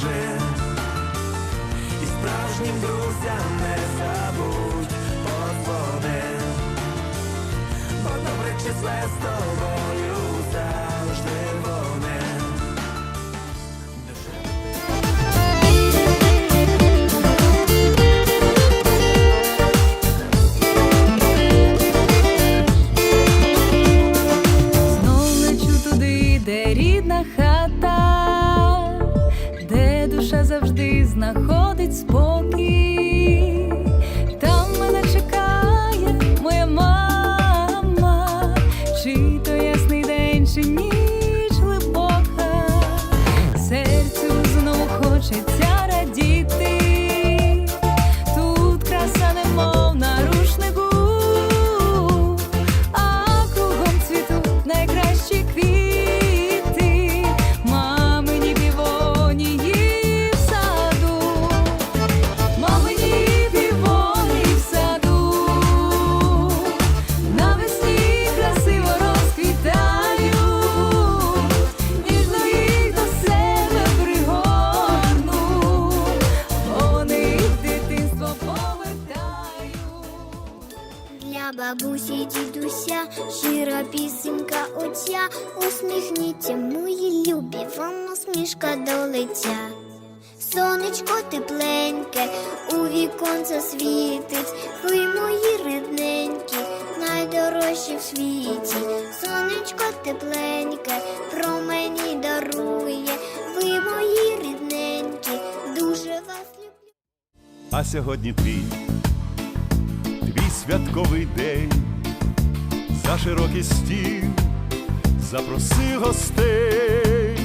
розкаже. І справжнім друзям не забудь подзвони. Бо добре числе з тобою знаходить спокій. Для бабусі дідуся щира пісенька оця. Усміхніться, мої любі, вам усмішка до лиця. Сонечко тепленьке, у віконце світить, ви мої рідненькі, найдорожчі в світі. Сонечко тепленьке, промені дарує, ви мої рідненькі, дуже вас люблю. А сьогодні твій, твій святковий день, за широкий стіл запроси гостей,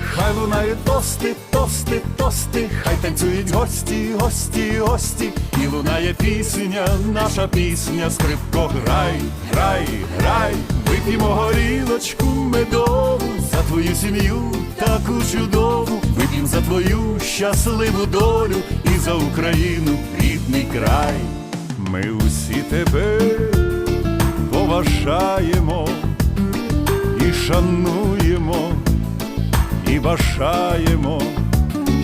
хай лунають тости, тости, тости, хай танцюють гості, гості, гості, і лунає пісня, наша пісня, скрипко, грай, грай, грай, вип'ємо горілочку медову за твою сім'ю таку чудову, вип'ємо за твою щасливу долю і за Україну рідний край. Ми усі тебе поважаємо і шануємо, і бажаємо,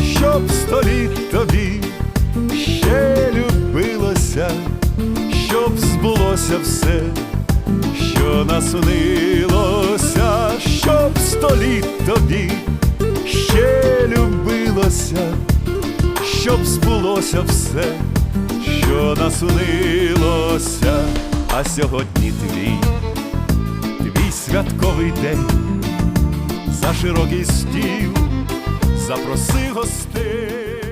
щоб століт тобі ще любилося, щоб збулося все, що наснилося, щоб століт тобі ще любилося, щоб збулося все, що наснилося, а сьогодні твій, твій святковий день, за широкий стіл запроси гостей.